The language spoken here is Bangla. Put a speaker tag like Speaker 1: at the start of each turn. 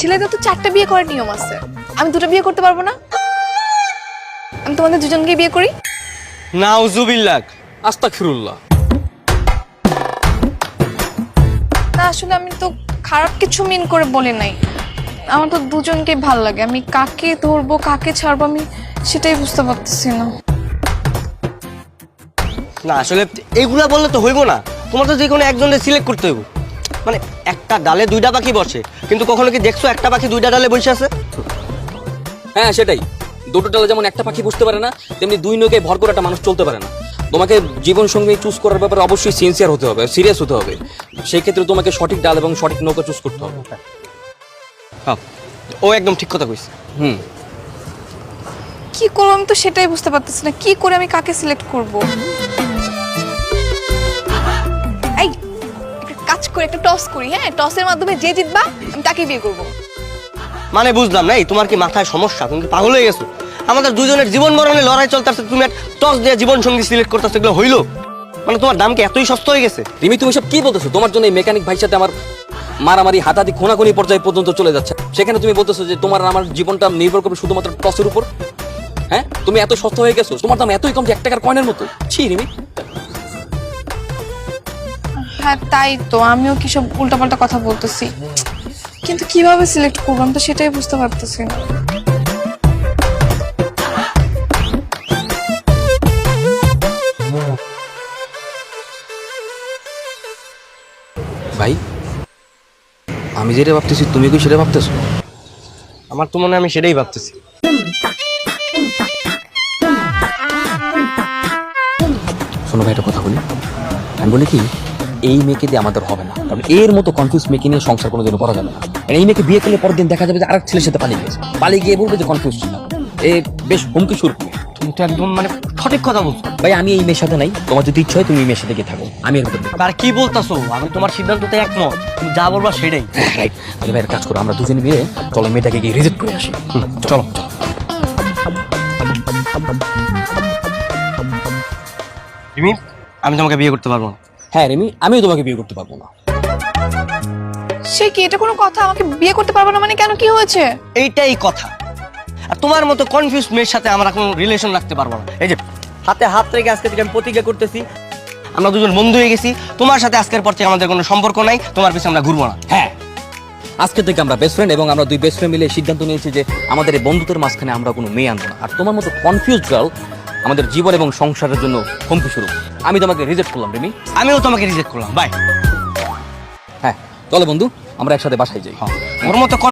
Speaker 1: ছেলেদের তো চারটা বিয়ে করার নিয়ম আছে। আমি দুটো বিয়ে করতে পারব না? আমি তোমাদের দুজনকে বিয়ে করি?
Speaker 2: নাউজুবিল্লাহ।
Speaker 3: আস্তাক ফিরুল্লাহ
Speaker 1: না আসলে আমি তো খারাপ কিছু মিন করে বলি নাই। আমার তো দুজনকেই ভালো লাগে। আমি কাকে ধরবো কাকে ছাড়বো আমি সেটাই বুঝতে পারতেছি না।
Speaker 2: না আসলে এইগুলা বললে তো হইব না। তোমার তো যে কোনো একজনের সিলেক্ট করতে হইব। মানে একটা ডালে দুইটা পাখি বসে। কিন্তু কখনো কি দেখছ একটা পাখি দুইটা ডালে বসে আছে?
Speaker 3: হ্যাঁ সেটাই। দুটো ডালে যেমন একটা পাখি বুঝতে পারে না তেমনি দুই নৌকে ভর করে একটা মানুষ চলতে পারে না। তোমাকে জীবন সঙ্গী চুজ করার ব্যাপারে অবশ্যই সিনসিয়ার হতে হবে সিরিয়াস হতে হবে। সেই ক্ষেত্রে তোমাকে সঠিক ডাল এবং সঠিক নৌকা চুজ করতে হবে।
Speaker 2: হ্যাঁ ও একদম ঠিক কথা কইছে।
Speaker 3: হুম।
Speaker 1: কি করব আমি তো সেটাই বুঝতে পারতেছি না কি করে আমি কাকে সিলেক্ট করব? কাজ করে একটা টস করি হ্যাঁ? টসের মাধ্যমে যে জিতবা আমি তাকে বিয়ে করব।
Speaker 2: মানে বুঝলাম না এই তোমার কি মাথায় সমস্যা? তুমি কি পাগল হয়ে গেছো? আমাদের দুজনের জীবন মরণে লড়াই চলতেছে তুমি টস দিয়ে জীবন সঙ্গী সিলেক্ট করতেছো এগুলো হইল? মানে তোমার দাম কি এতই সস্তা হয়ে গেছে?
Speaker 3: রিমি তুমি সব কি বলতেছো? তোমার জন্য এই মেকানিক ভাইয়ের সাথে আমার মারামারি হাতাহাতি খোনাখুনি পর্যায়ে পর্যন্ত চলে যাচ্ছে। সেখানে তুমি বলতেছো যে তোমার আমার জীবনটা নির্ভর করবে শুধুমাত্র টসের উপর? হ্যাঁ? তুমি এত সস্তা হয়ে গেছো তোমার দাম এতই কম যে এক টাকার কয়েনের মতো। ছি রিমি।
Speaker 1: হ্যাঁ তাই তো। আমিও কি সব উল্টাপাল্টা কথা বলতেছি? কিন্তু কীভাবে সিলেক্ট করব? আমি তো সেটাই বুঝতে পারতেছি না।
Speaker 3: ভাই আমি যেটা ভাবতেছি তুমি কি সেটা ভাবতেছো?
Speaker 2: আমার তো মনে হয় আমি সেটাই ভাবতেছি।
Speaker 3: শোনো ভাই একটা কথা বলি। আমি বলি কি এই মেয়েকে দিয়ে আমাদের হবে না। কারণ এর মতো কনফিউজ মেয়েকে নিয়ে সংসার কোনো দিনও করা যাবে না। এই মেয়েকে বিয়ে করলে পরের দিন দেখা যাবে যে আরেক ছেলের সাথে পালিয়ে গেছে। পালিয়ে গিয়ে বলবে যে কনফিউজ ছিল এ বেশ হুমকি শুরু করবে।
Speaker 2: তুমি তো একদম মানে সঠিক কথা বলছো।
Speaker 3: ভাই আমি এই মেয়ের সাথে নাই। তোমার যদি ইচ্ছা হয় তুমি এই মেয়ের সাথে গিয়ে থাকো। আমি এর
Speaker 2: আর কি বলতাছো? আমি তোমার সিদ্ধান্ততে একমত। তুমি যা বলবা সেটাই।
Speaker 3: রাইট তাহলে ভাই কাজ করো আমরা দুজনে মিলে চলো মেয়েটাকে গিয়ে রিজেক্ট করে আসি। চলো চলো।
Speaker 2: আমি তোমাকে বিয়ে করতে পারব না।
Speaker 3: হ্যাঁ রেমি আমিও তোমাকে বিয়ে করতে পারব না।
Speaker 1: সে কি এটা কোনো কথা? আমাকে বিয়ে করতে পারব না মানে কেন? কি হয়েছে?
Speaker 2: এইটাই কথা। আর তোমার মতো কনফিউজ মেয়ের সাথে আমরা কোনো রিলেশন রাখতে পারব না। এই যে হাতে হাত রেখে আজকে থেকে আমি প্রতিজ্ঞা করতেছি আমরা দুজন বন্ধু হয়ে গেছি তোমার সাথে আজকের পর থেকে আমাদের কোনো সম্পর্ক নাই তোমার পিছনে আমরা ঘুরবো না।
Speaker 3: হ্যাঁ আজকে থেকে আমরা বেস্ট ফ্রেন্ড এবং আমরা দুই বেস্ট ফ্রেন্ড মিলে সিদ্ধান্ত নিয়েছি যে আমাদের এই বন্ধুত্বের মাঝখানে আমরা কোনো মেয়ে আনব না। আর তোমার মতো কনফিউজ গার্ল আমাদের জীবন এবং সংসারের জন্য হুমকি শুরু। আমি তোমাকে রিজেক্ট করলাম রেমি।
Speaker 2: আমিও তোমাকে রিজেক্ট করলাম। বাই
Speaker 3: হ্যাঁ চলো বন্ধু আমরা একসাথে বাসায় যাই।
Speaker 2: ওর মতো